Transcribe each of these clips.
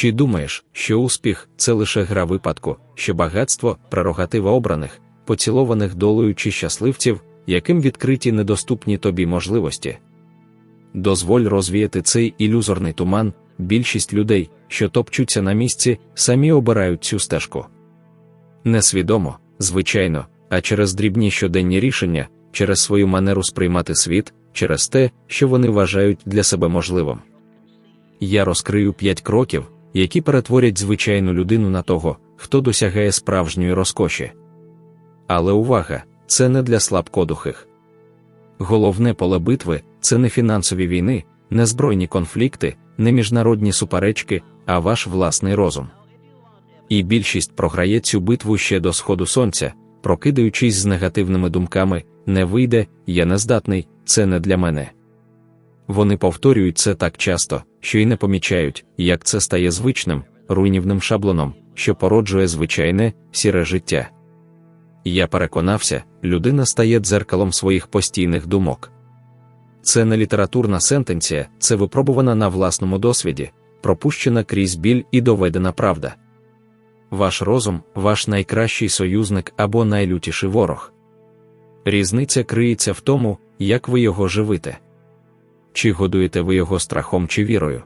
Чи думаєш, що успіх це лише гра випадку, що багатство, прерогатива обраних, поцілованих долею чи щасливців, яким відкриті недоступні тобі можливості? Дозволь розвіяти цей ілюзорний туман, більшість людей, що топчуться на місці, самі обирають цю стежку. Несвідомо, звичайно, а через дрібні щоденні рішення, через свою манеру сприймати світ, через те, що вони вважають для себе можливим. Я розкрию п'ять кроків, які перетворять звичайну людину на того, хто досягає справжньої розкоші. Але увага, це не для слабкодухих. Головне поле битви це не фінансові війни, не збройні конфлікти, не міжнародні суперечки, а ваш власний розум. І більшість програє цю битву ще до сходу сонця, прокидаючись з негативними думками, не вийде, я не здатний, це не для мене. Вони повторюють це так часто, що й не помічають, як це стає звичним, руйнівним шаблоном, що породжує звичайне, сіре життя. Я переконався, людина стає дзеркалом своїх постійних думок. Це не літературна сентенція, це випробувана на власному досвіді, пропущена крізь біль і доведена правда. Ваш розум, ваш найкращий союзник або найлютіший ворог. Різниця криється в тому, як ви його живите. Чи годуєте ви його страхом чи вірою?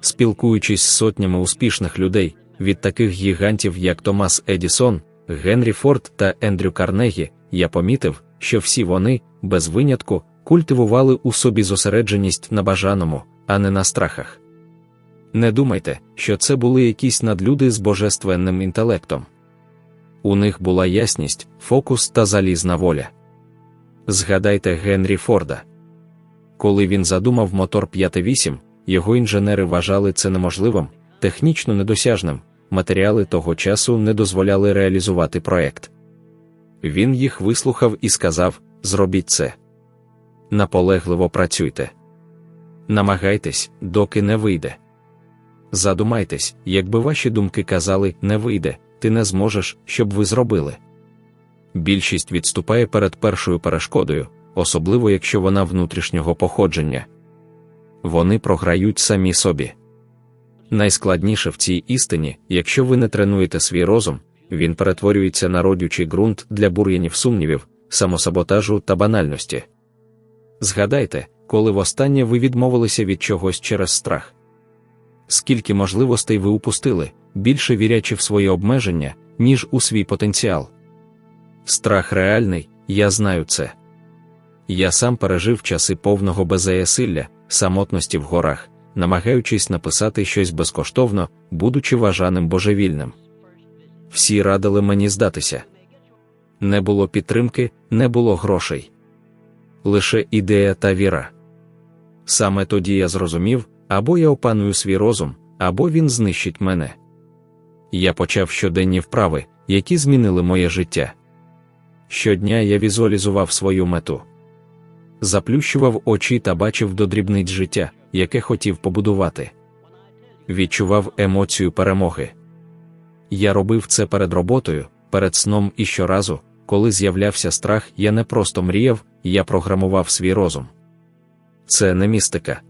Спілкуючись з сотнями успішних людей, від таких гігантів, як Томас Едісон, Генрі Форд та Ендрю Карнегі, я помітив, що всі вони, без винятку, культивували у собі зосередженість на бажаному, а не на страхах. Не думайте, що це були якісь надлюди з божественним інтелектом. У них була ясність, фокус та залізна воля. Згадайте Генрі Форда. Коли він задумав мотор 5.8, його інженери вважали це неможливим, технічно недосяжним, матеріали того часу не дозволяли реалізувати проект. Він їх вислухав і сказав: зробіть це. Наполегливо працюйте. Намагайтесь, доки не вийде. Задумайтесь, якби ваші думки казали не вийде, ти не зможеш, щоб ви зробили. Більшість відступає перед першою перешкодою, особливо якщо вона внутрішнього походження. Вони програють самі собі. Найскладніше в цій істині, якщо ви не тренуєте свій розум, він перетворюється на родючий ґрунт для бур'янів сумнівів, самосаботажу та банальності. Згадайте, коли востаннє ви відмовилися від чогось через страх. Скільки можливостей ви упустили, більше вірячи в свої обмеження, ніж у свій потенціал. Страх реальний, я знаю це. Я сам пережив часи повного беззаясилля, самотності в горах, намагаючись написати щось безкоштовно, будучи вважаним божевільним. Всі радили мені здатися. Не було підтримки, не було грошей. Лише ідея та віра. Саме тоді я зрозумів, або я опаную свій розум, або він знищить мене. Я почав щоденні вправи, які змінили моє життя. Щодня я візуалізував свою мету, заплющував очі та бачив до дрібниць життя, яке хотів побудувати. Відчував емоцію перемоги. Я робив це перед роботою, перед сном і щоразу, коли з'являвся страх, я не просто мріяв, я програмував свій розум. Це не містика.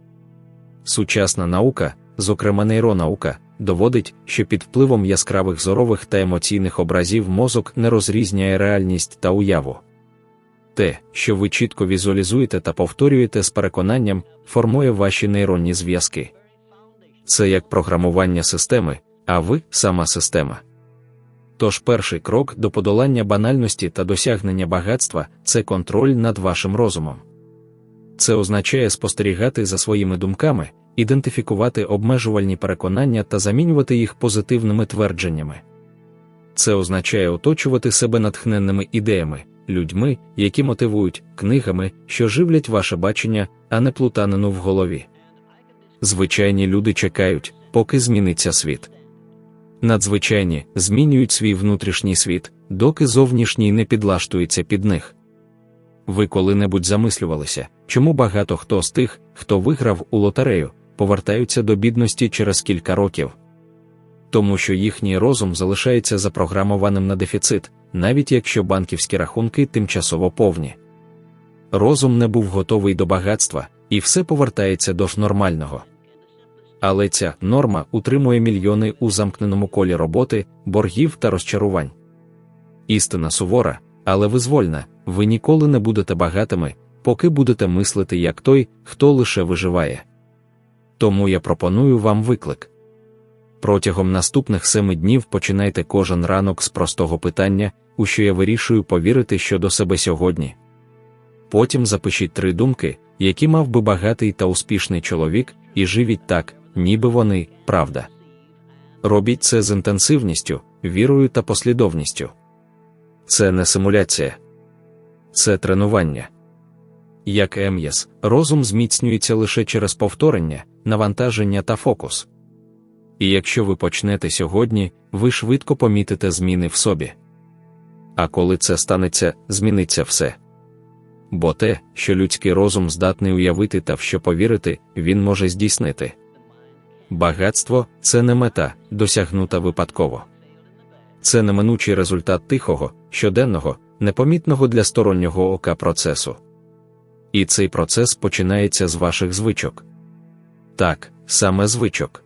Сучасна наука, зокрема нейронаука, доводить, що під впливом яскравих зорових та емоційних образів мозок не розрізняє реальність та уяву. Те, що ви чітко візуалізуєте та повторюєте з переконанням, формує ваші нейронні зв'язки. Це як програмування системи, а ви сама система. Тож перший крок до подолання банальності та досягнення багатства це контроль над вашим розумом. Це означає спостерігати за своїми думками, ідентифікувати обмежувальні переконання та замінювати їх позитивними твердженнями. Це означає оточувати себе натхненними ідеями, людьми, які мотивують, книгами, що живлять ваше бачення, а не плутанину в голові. Звичайні люди чекають, поки зміниться світ. Надзвичайні змінюють свій внутрішній світ, доки зовнішній не підлаштується під них. Ви коли-небудь замислювалися, чому багато хто з тих, хто виграв у лотерею, повертаються до бідності через кілька років. Тому що їхній розум залишається запрограмованим на дефіцит, навіть якщо банківські рахунки тимчасово повні. Розум не був готовий до багатства, і все повертається до нормального. але ця норма утримує мільйони у замкненому колі роботи, боргів та розчарувань. Істина сувора, але визвольна, ви ніколи не будете багатими, поки будете мислити як той, хто лише виживає. Тому я пропоную вам виклик. Протягом наступних семи днів починайте кожен ранок з простого питання, у що я вирішую повірити щодо себе сьогодні. Потім запишіть три думки, які мав би багатий та успішний чоловік, і живіть так, ніби вони правда. Робіть це з інтенсивністю, вірою та послідовністю. Це не симуляція, це тренування. Як ем'яс, розум зміцнюється лише через повторення, навантаження та фокус. І якщо ви почнете сьогодні, ви швидко помітите зміни в собі. А коли це станеться, зміниться все. Бо те, що людський розум здатний уявити та в що повірити, він може здійснити. Багатство це не мета, досягнута випадково. Це неминучий результат тихого, щоденного, непомітного для стороннього ока процесу. І цей процес починається з ваших звичок. Так, саме звичок.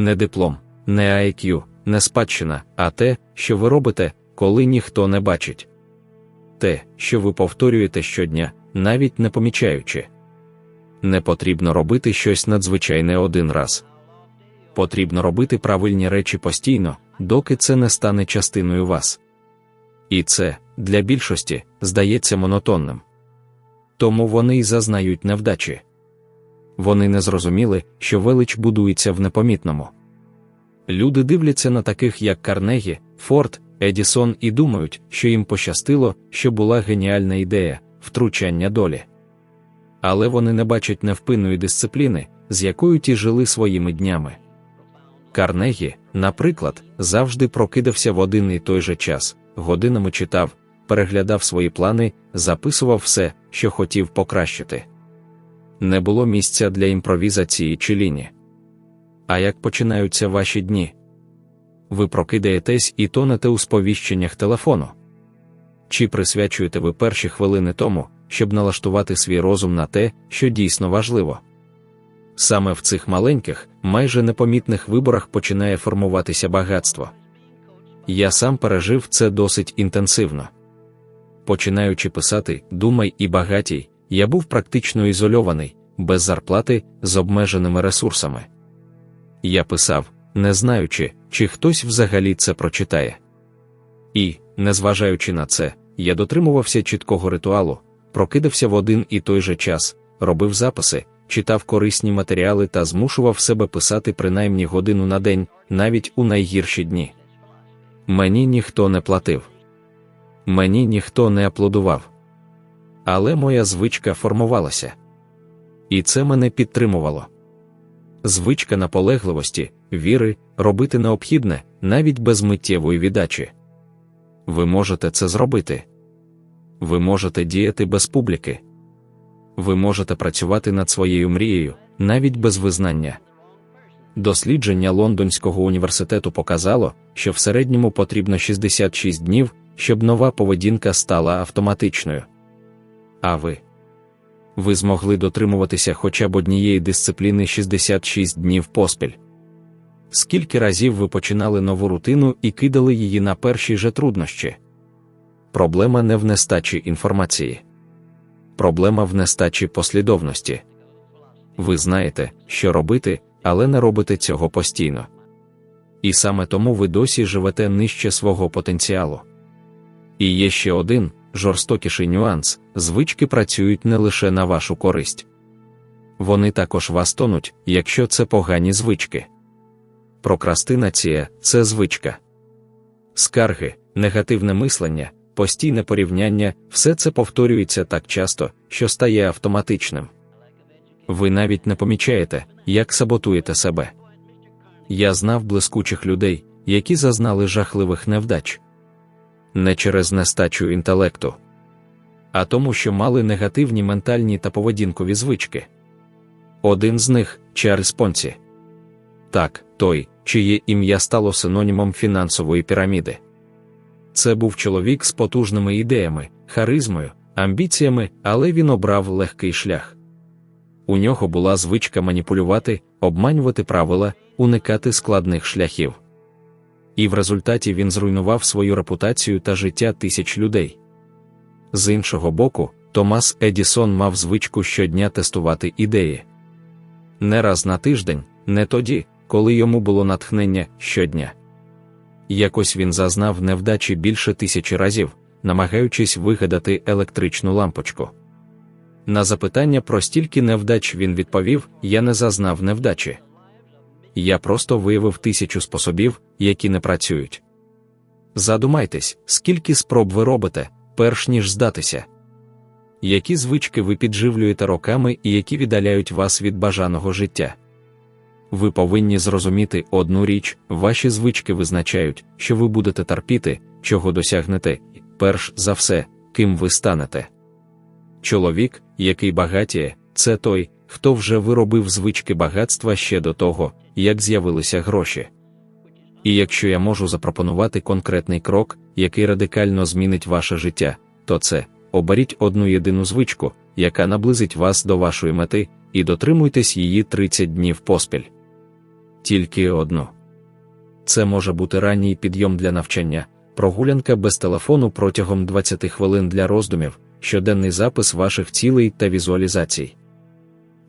Не диплом, не IQ, не спадщина, а те, що ви робите, коли ніхто не бачить. Те, що ви повторюєте щодня, навіть не помічаючи. Не потрібно робити щось надзвичайне один раз. Потрібно робити правильні речі постійно, доки це не стане частиною вас. І це, для більшості, здається монотонним. Тому вони й зазнають невдачі. Вони не зрозуміли, що велич будується в непомітному. Люди дивляться на таких, як Карнегі, Форд, Едісон, і думають, що їм пощастило, що була геніальна ідея втручання долі. Але вони не бачать невпинної дисципліни, з якою ті жили своїми днями. Карнегі, наприклад, завжди прокидався в один і той же час, годинами читав, переглядав свої плани, записував все, що хотів покращити. Не було місця для імпровізації чи ліні. А як починаються ваші дні? Ви прокидаєтесь і тонете у сповіщеннях телефону. Чи присвячуєте ви перші хвилини тому, щоб налаштувати свій розум на те, що дійсно важливо? Саме в цих маленьких, майже непомітних виборах починає формуватися багатство. Я сам пережив це досить інтенсивно. Починаючи писати Думай і багатій, я був практично ізольований, без зарплати, з обмеженими ресурсами. Я писав, не знаючи, чи хтось взагалі це прочитає. І, незважаючи на це, я дотримувався чіткого ритуалу, прокидався в один і той же час, робив записи, читав корисні матеріали та змушував себе писати принаймні годину на день, навіть у найгірші дні. Мені ніхто не платив. Мені ніхто не аплодував. Але моя звичка формувалася. І це мене підтримувало. Звичка наполегливості, віри, робити необхідне, навіть без миттєвої віддачі. Ви можете це зробити. Ви можете діяти без публіки. Ви можете працювати над своєю мрією, навіть без визнання. Дослідження Лондонського університету показало, що в середньому потрібно 66 днів, щоб нова поведінка стала автоматичною. А ви? Ви змогли дотримуватися хоча б однієї дисципліни 66 днів поспіль. Скільки разів ви починали нову рутину і кидали її на перші же труднощі? Проблема не в нестачі інформації. Проблема в нестачі послідовності. Ви знаєте, що робити, але не робите цього постійно. І саме тому ви досі живете нижче свого потенціалу. І є ще один жорстокіший нюанс: звички працюють не лише на вашу користь. Вони також вас тонуть, якщо це погані звички. Прокрастинація це звичка. Скарги, негативне мислення, постійне порівняння, все це повторюється так часто, що стає автоматичним. Ви навіть не помічаєте, як саботуєте себе. Я знав блискучих людей, які зазнали жахливих невдач не через нестачу інтелекту, а тому, що мали негативні ментальні та поведінкові звички. Один з них Чарльз Понці. Так, той, чиє ім'я стало синонімом фінансової піраміди. Це був чоловік з потужними ідеями, харизмою, амбіціями, але він обрав легкий шлях. у нього була звичка маніпулювати, обманювати правила, уникати складних шляхів. І в результаті він зруйнував свою репутацію та життя тисяч людей. З іншого боку, Томас Едісон мав звичку щодня тестувати ідеї. Не раз на тиждень, не тоді, коли йому було натхнення щодня. Якось він зазнав невдачі більше тисячі разів, намагаючись вигадати електричну лампочку. На запитання про стільки невдач він відповів: Я не зазнав невдачі. Я просто виявив тисячу способів, які не працюють. Задумайтесь, скільки спроб ви робите, перш ніж здатися. Які звички ви підживлюєте роками і які віддаляють вас від бажаного життя? Ви повинні зрозуміти одну річ: ваші звички визначають, що ви будете терпіти, чого досягнете, перш за все, ким ви станете. Чоловік, який багатіє, це той, хто вже виробив звички багатства ще до того, як з'явилися гроші. І якщо я можу запропонувати конкретний крок, який радикально змінить ваше життя, то це оберіть одну єдину звичку, яка наблизить вас до вашої мети, і дотримуйтесь її 30 днів поспіль. Тільки одну. Це може бути ранній підйом для навчання, прогулянка без телефону протягом 20 хвилин для роздумів, щоденний запис ваших цілей та візуалізацій.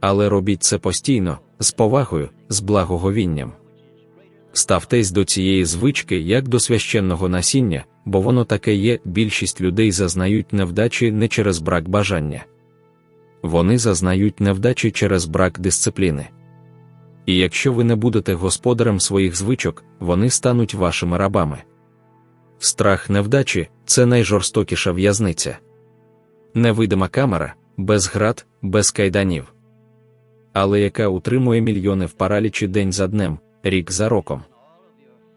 Але робіть це постійно, з повагою, з благоговінням. Ставтесь до цієї звички як до священного насіння, бо воно таке є, більшість людей зазнають невдачі не через брак бажання. Вони зазнають невдачі через брак дисципліни. І якщо ви не будете господарем своїх звичок, вони стануть вашими рабами. Страх невдачі це найжорстокіша в'язниця. Невидима камера, без град, без кайданів. Але яка утримує мільйони в паралічі день за днем, рік за роком.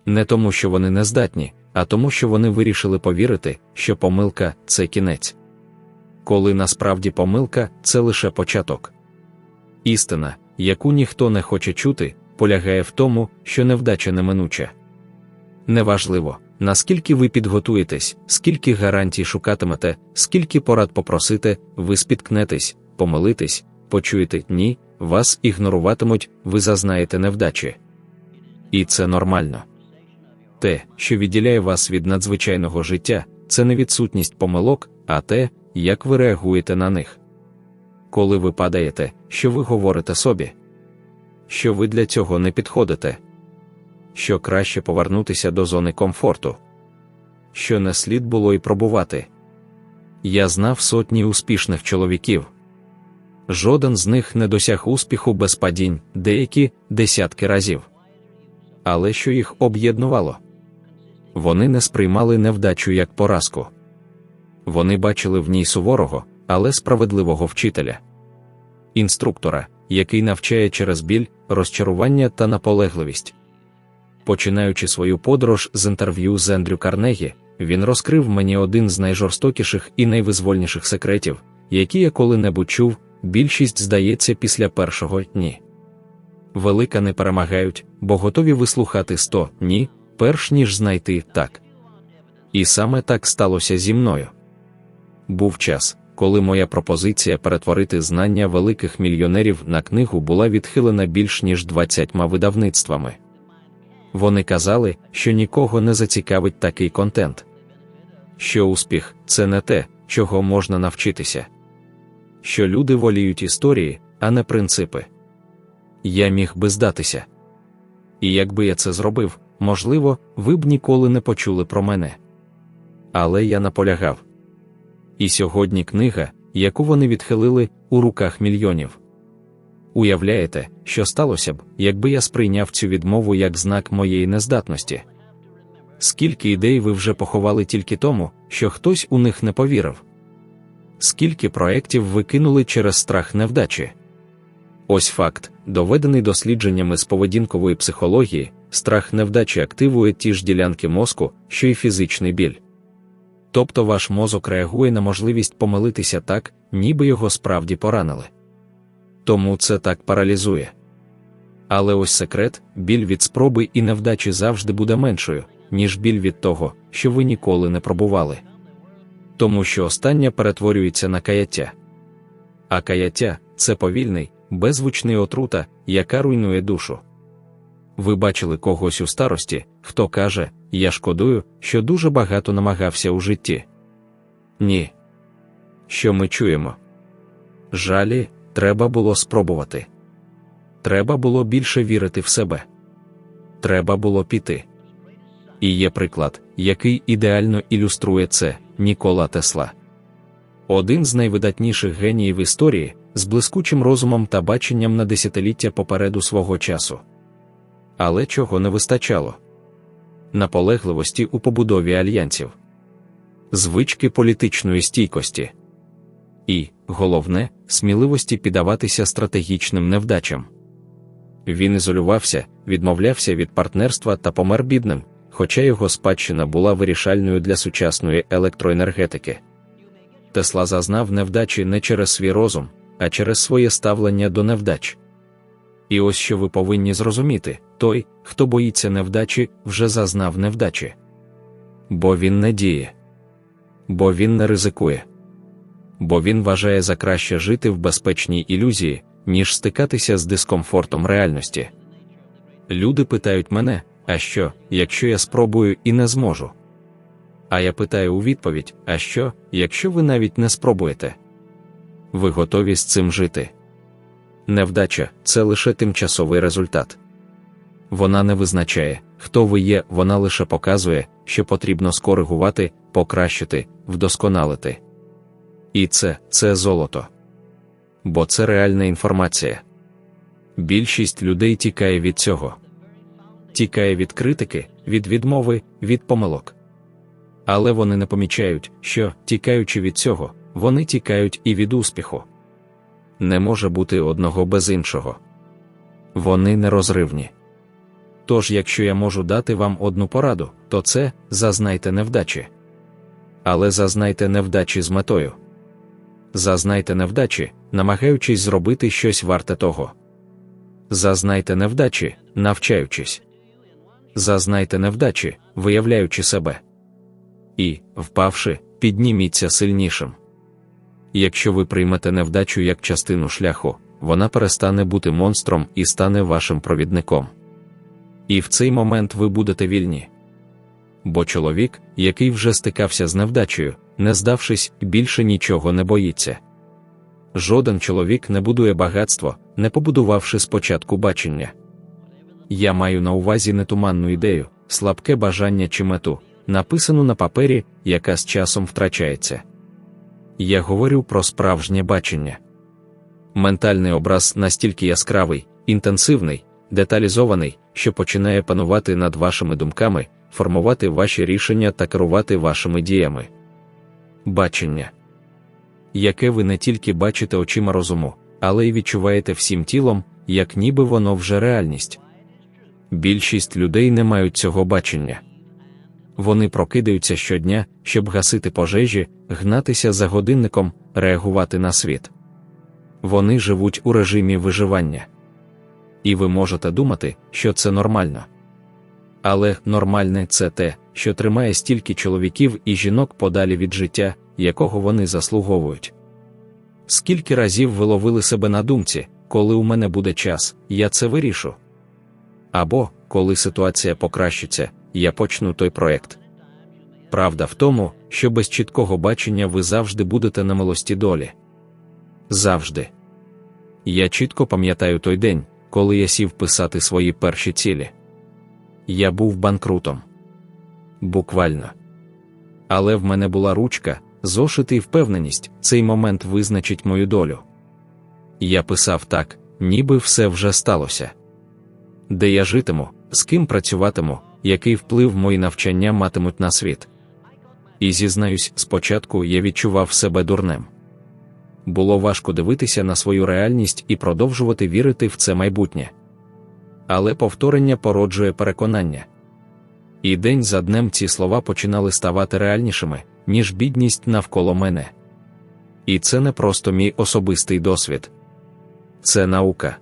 Не тому, що вони не здатні, а тому, що вони вирішили повірити, що помилка це кінець. Коли насправді помилка це лише початок. Істина, яку ніхто не хоче чути, полягає в тому, що невдача неминуча. Неважливо, наскільки ви підготуєтесь, скільки гарантій шукатимете, скільки порад попросите, ви спіткнетесь, помилитесь, почуєте ні, вас ігноруватимуть, ви зазнаєте невдачі. І це нормально. Те, що відділяє вас від надзвичайного життя, це не відсутність помилок, а те, як ви реагуєте на них. Коли ви падаєте, що ви говорите собі, що ви для цього не підходите, що краще повернутися до зони комфорту, що не слід було й пробувати. Я знав сотні успішних чоловіків. Жоден з них не досяг успіху без падінь, деякі десятки разів. Але що їх об'єднувало? Вони не сприймали невдачу як поразку. Вони бачили в ній суворого, але справедливого вчителя, інструктора, який навчає через біль, розчарування та наполегливість. Починаючи свою подорож з інтерв'ю з Ендрю Карнегі, він розкрив мені один з найжорстокіших і найвизвольніших секретів, які я коли-небудь чув, більшість здається після першого ні. Велика не перемагають, бо готові вислухати сто ні, перш ніж знайти так. І саме так сталося зі мною. Був час, коли моя пропозиція перетворити знання великих мільйонерів на книгу була відхилена більш ніж двадцятьма видавництвами. Вони казали, що нікого не зацікавить такий контент. Що успіх це не те, чого можна навчитися, що люди воліють історії, а не принципи. Я міг би здатися. І якби я це зробив, можливо, ви б ніколи не почули про мене. Але я наполягав. І сьогодні книга, яку вони відхилили, у руках мільйонів. Уявляєте, що сталося б, якби я сприйняв цю відмову як знак моєї нездатності? Скільки ідей ви вже поховали тільки тому, що хтось у них не повірив? Скільки проєктів ви кинули через страх невдачі? Ось факт, доведений дослідженнями з поведінкової психології, страх невдачі активує ті ж ділянки мозку, що й фізичний біль. Тобто ваш мозок реагує на можливість помилитися так, ніби його справді поранили. Тому це так паралізує. Але ось секрет, біль від спроби і невдачі завжди буде меншою, ніж біль від того, що ви ніколи не пробували. Тому що остання перетворюється на каяття. А каяття це повільний, беззвучний отрута, яка руйнує душу. Ви бачили когось у старості, хто каже, я шкодую, що дуже багато намагався у житті. Ні. Що ми чуємо? Жалі, треба було спробувати. Треба було більше вірити в себе. Треба було піти. І є приклад, який ідеально ілюструє це Нікола Тесла. Один з найвидатніших геніїв історії з блискучим розумом та баченням на десятиліття попереду свого часу. Але чого не вистачало? Наполегливості у побудові альянсів, звички політичної стійкості і, головне, сміливості піддаватися стратегічним невдачам. Він ізолювався, відмовлявся від партнерства та помер бідним, хоча його спадщина була вирішальною для сучасної електроенергетики. Тесла зазнав невдачі не через свій розум, а через своє ставлення до невдач. І ось що ви повинні зрозуміти той, хто боїться невдачі, вже зазнав невдачі. Бо він не діє, бо він не ризикує, бо він вважає за краще жити в безпечній ілюзії, ніж стикатися з дискомфортом реальності. Люди питають мене, а що, якщо я спробую і не зможу? А я питаю у відповідь: а що, якщо ви навіть не спробуєте? Ви готові з цим жити? Невдача це лише тимчасовий результат. Вона не визначає, хто ви є, вона лише показує, що потрібно скоригувати, покращити, вдосконалити. І це це золото. Бо це реальна інформація. Більшість людей тікає від цього, тікає від критики, від відмови, від помилок. Але вони не помічають, що, тікаючи від цього, вони тікають і від успіху. Не може бути одного без іншого. Вони нерозривні. Тож, якщо я можу дати вам одну пораду, то це зазнайте невдачі. Але зазнайте невдачі з метою. Зазнайте невдачі, намагаючись зробити щось варте того. Зазнайте невдачі, навчаючись. Зазнайте невдачі, виявляючи себе. І, впавши, підніміться сильнішим. Якщо ви приймете невдачу як частину шляху, вона перестане бути монстром і стане вашим провідником. І в цей момент ви будете вільні. Бо чоловік, який вже стикався з невдачею, не здавшись, більше нічого не боїться. Жоден чоловік не будує багатство, не побудувавши спочатку бачення. Я маю на увазі нетуманну ідею, слабке бажання чи мету, написану на папері, яка з часом втрачається. Я говорю про справжнє бачення. Ментальний образ настільки яскравий, інтенсивний, деталізований, що починає панувати над вашими думками, формувати ваші рішення та керувати вашими діями. Бачення, яке ви не тільки бачите очима розуму, але й відчуваєте всім тілом, як ніби воно вже реальність. Більшість людей не мають цього бачення. Вони прокидаються щодня, щоб гасити пожежі, гнатися за годинником, реагувати на світ. Вони живуть у режимі виживання. І ви можете думати, що це нормально. Але нормальне це те, що тримає стільки чоловіків і жінок подалі від життя, якого вони заслуговують. Скільки разів ви ловили себе на думці, коли у мене буде час, я це вирішу. Або, коли ситуація покращиться, я почну той проект. Правда в тому, що без чіткого бачення ви завжди будете на милості долі. Завжди. Я чітко пам'ятаю той день, коли я сів писати свої перші цілі. Я був банкрутом. Буквально. Але в мене була ручка, зошит і впевненість, цей момент визначить мою долю. Я писав так, ніби все вже сталося. Де я житиму, з ким працюватиму, який вплив мої навчання матимуть на світ. І зізнаюсь, спочатку я відчував себе дурним. Було важко дивитися на свою реальність і продовжувати вірити в це майбутнє. Але повторення породжує переконання. І день за днем ці слова починали ставати реальнішими, ніж бідність навколо мене. І це не просто мій особистий досвід, це наука.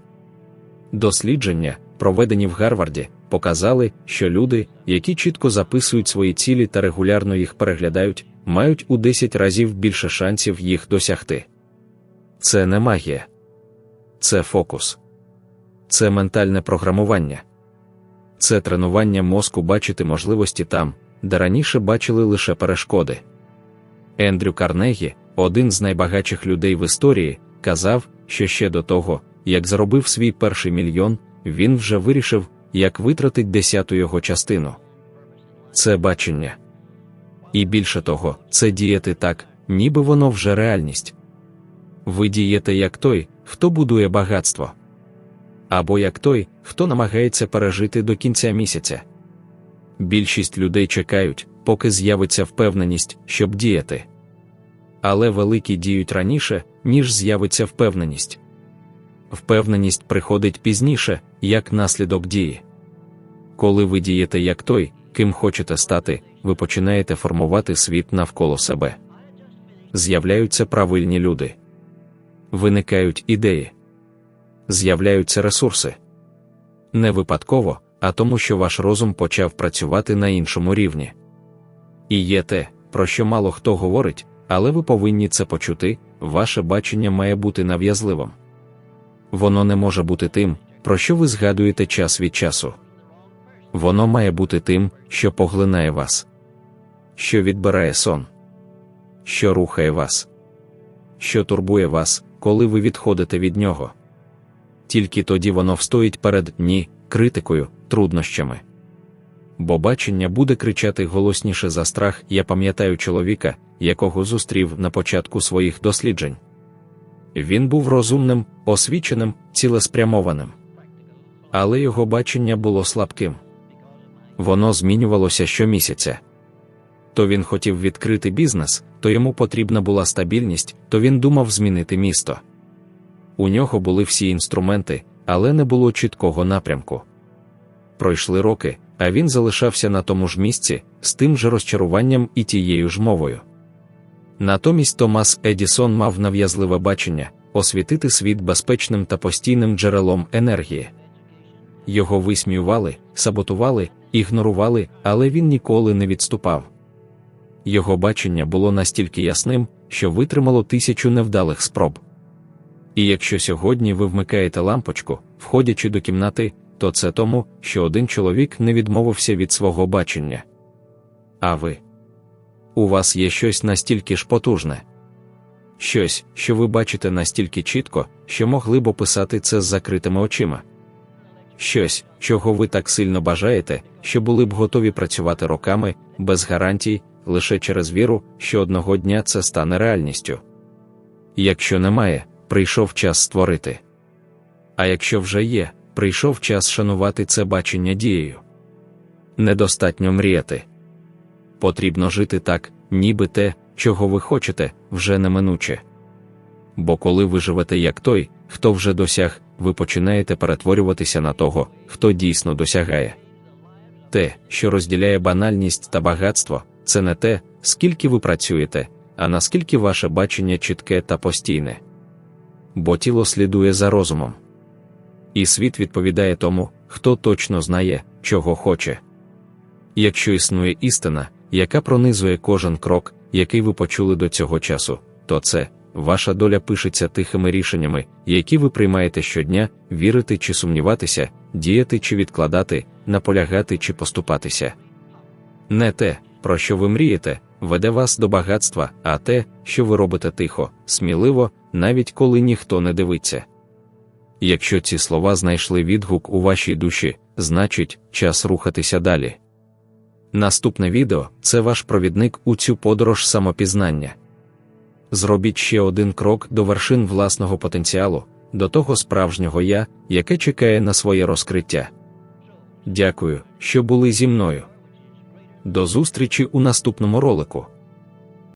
Дослідження, проведені в Гарварді, показали, що люди, які чітко записують свої цілі та регулярно їх переглядають, мають у 10 разів більше шансів їх досягти. Це не магія. це фокус, це ментальне програмування, це тренування мозку бачити можливості там, де раніше бачили лише перешкоди. Ендрю Карнегі, один з найбагатших людей в історії, казав, що ще до того, як заробив свій перший мільйон, він вже вирішив, як витратить десяту його частину. Це бачення. І більше того, це діяти так, ніби воно вже реальність. Ви дієте як той, хто будує багатство, або як той, хто намагається пережити до кінця місяця. Більшість людей чекають, поки з'явиться впевненість, щоб діяти. Але великі діють раніше, ніж з'явиться впевненість. Впевненість приходить пізніше, як наслідок дії. Коли ви дієте як той, ким хочете стати, ви починаєте формувати світ навколо себе. З'являються правильні люди, виникають ідеї, з'являються ресурси. Не випадково, а тому, що ваш розум почав працювати на іншому рівні. І є те, про що мало хто говорить, але ви повинні це почути, ваше бачення має бути нав'язливим. Воно не може бути тим, про що ви згадуєте час від часу. Воно має бути тим, що поглинає вас, що відбирає сон, що рухає вас, що турбує вас, коли ви відходите від нього. Тільки тоді воно встоїть перед ні, критикою, труднощами. Бо бачення буде кричати голосніше за страх. Я пам'ятаю чоловіка, якого зустрів на початку своїх досліджень. Він був розумним, освіченим, цілеспрямованим. Але його бачення було слабким. Воно змінювалося щомісяця. То він хотів відкрити бізнес, то йому потрібна була стабільність, то він думав змінити місто. У нього були всі інструменти, але не було чіткого напрямку. Пройшли роки, а він залишався на тому ж місці, з тим же розчаруванням і тією ж мовою. Натомість Томас Едісон мав нав'язливе бачення освітити світ безпечним та постійним джерелом енергії. Його висміювали, саботували, ігнорували, але він ніколи не відступав. Його бачення було настільки ясним, що витримало тисячу невдалих спроб. І якщо сьогодні ви вмикаєте лампочку, входячи до кімнати, то це тому, що один чоловік не відмовився від свого бачення. А ви? У вас є щось настільки ж потужне. Щось, що ви бачите настільки чітко, що могли б описати це з закритими очима. Щось, чого ви так сильно бажаєте, що були б готові працювати роками, без гарантій, лише через віру, що одного дня це стане реальністю. Якщо немає, прийшов час створити. А якщо вже є, прийшов час шанувати це бачення дією. Недостатньо мріяти. Потрібно жити так, ніби те, чого ви хочете, вже неминуче. Бо коли ви живете як той, хто вже досяг, ви починаєте перетворюватися на того, хто дійсно досягає. Те, що розділяє банальність та багатство, це не те, скільки ви працюєте, а наскільки ваше бачення чітке та постійне. Бо тіло слідує за розумом. І світ відповідає тому, хто точно знає, чого хоче. Якщо існує істина, яка пронизує кожен крок, який ви почули до цього часу, то це ваша доля пишеться тихими рішеннями, які ви приймаєте щодня, вірити чи сумніватися, діяти чи відкладати, наполягати чи поступатися. Не те, про що ви мрієте, веде вас до багатства, а те, що ви робите тихо, сміливо, навіть коли ніхто не дивиться. Якщо ці слова знайшли відгук у вашій душі, значить, час рухатися далі. Наступне відео це ваш провідник у цю подорож самопізнання. Зробіть ще один крок до вершин власного потенціалу, до того справжнього я, яке чекає на своє розкриття. Дякую, що були зі мною. До зустрічі у наступному ролику.